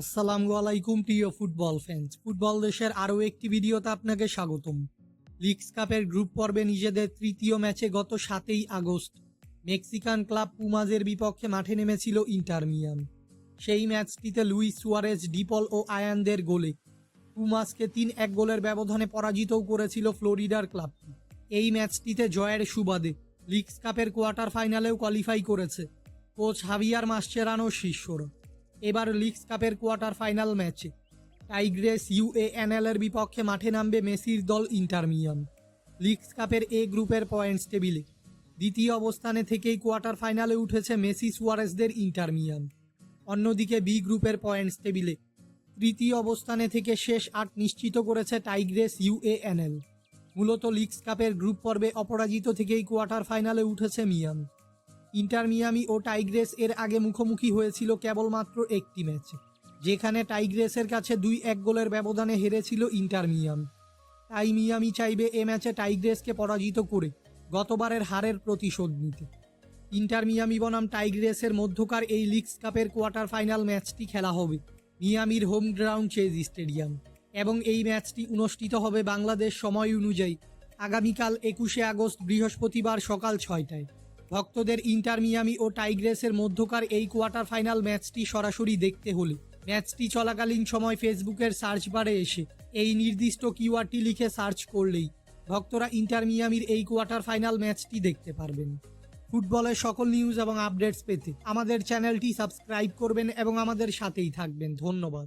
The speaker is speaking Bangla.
আসসালামু আলাইকুম, প্রিয় ফুটবল ফ্যান্স ফুটবল দেশের আরও একটি ভিডিওতে আপনাকে স্বাগতম। লিগস কাপের গ্রুপ পর্বে নিজেদের তৃতীয় ম্যাচে গত সাতই আগস্ট মেক্সিকান ক্লাব পুমাজের বিপক্ষে মাঠে নেমেছিল ইন্টারমিয়ান সেই ম্যাচটিতে লুইস সুয়ারেজ, ডিপল ও আয়ানদের গোলে পুমাসকে তিন এক গোলের ব্যবধানে পরাজিতও করেছিল ফ্লোরিডার ক্লাবটি এই ম্যাচটিতে জয়ের সুবাদে লিগস কাপের কোয়ার্টার ফাইনালেও কোয়ালিফাই করেছে। কোচ হাভিয়ার মাসচেরানোর শিষ্যরা। এবার লিগস কাপের কোয়ার্টার ফাইনাল ম্যাচে। টাইগ্রেস ইউএএনএল এর বিপক্ষে মাঠে নামবে মেসির দল ইন্টার মিয়ান। লিগস কাপের এ গ্রুপের পয়েন্টস টেবিলে। দ্বিতীয় অবস্থানে থেকেই কোয়ার্টার ফাইনালে উঠেছে মেসি সুয়ারেসদের ইন্টার মিয়ান। অন্যদিকে বি গ্রুপের পয়েন্টস টেবিলে। তৃতীয় অবস্থানে থেকে শেষ আট নিশ্চিত করেছে টাইগ্রেস ইউএএনএল। মূলত লিগস কাপের গ্রুপ পর্বে অপরাজিত থেকেই কোয়ার্টার ফাইনালে উঠেছে মিয়ান। ইন্টার মিয়ামি ও টাইগ্রেস এর আগে মুখোমুখি হয়েছিল কেবলমাত্র একটি ম্যাচে, যেখানে টাইগ্রেসের কাছে দুই এক গোলের ব্যবধানে হেরেছিল ইন্টার মিয়াম। তাই মিয়ামি চাইবে এ ম্যাচে টাইগ্রেসকে পরাজিত করে গতবারের হারের প্রতিশোধ নিতে। ইন্টার মিয়ামি বনাম টাইগ্রেসের মধ্যকার এই লিগস কাপের কোয়ার্টার ফাইনাল ম্যাচটি খেলা হবে মিয়ামির হোম গ্রাউন্ড চেজ স্টেডিয়াম এবং এই ম্যাচটি অনুষ্ঠিত হবে বাংলাদেশ সময় অনুযায়ী আগামীকাল একুশে আগস্ট বৃহস্পতিবার সকাল ছয়টায়। ভক্তদের ইন্টার মিয়ামি ও টাইগ্রেসের মধ্যকার এই কোয়ার্টার ফাইনাল ম্যাচটি সরাসরি দেখতে হলে। ম্যাচটি চলাকালীন সময় ফেসবুকের সার্চ বারে এসে এই নির্দিষ্ট কিওয়ার্ডটি লিখে সার্চ করলেই ভক্তরা ইন্টার মিয়ামির এই কোয়ার্টার ফাইনাল ম্যাচটি দেখতে পারবেন। ফুটবলের সকল নিউজ এবং আপডেটস পেতে আমাদের চ্যানেলটি সাবস্ক্রাইব করবেন এবং আমাদের সাথেই থাকবেন। ধন্যবাদ।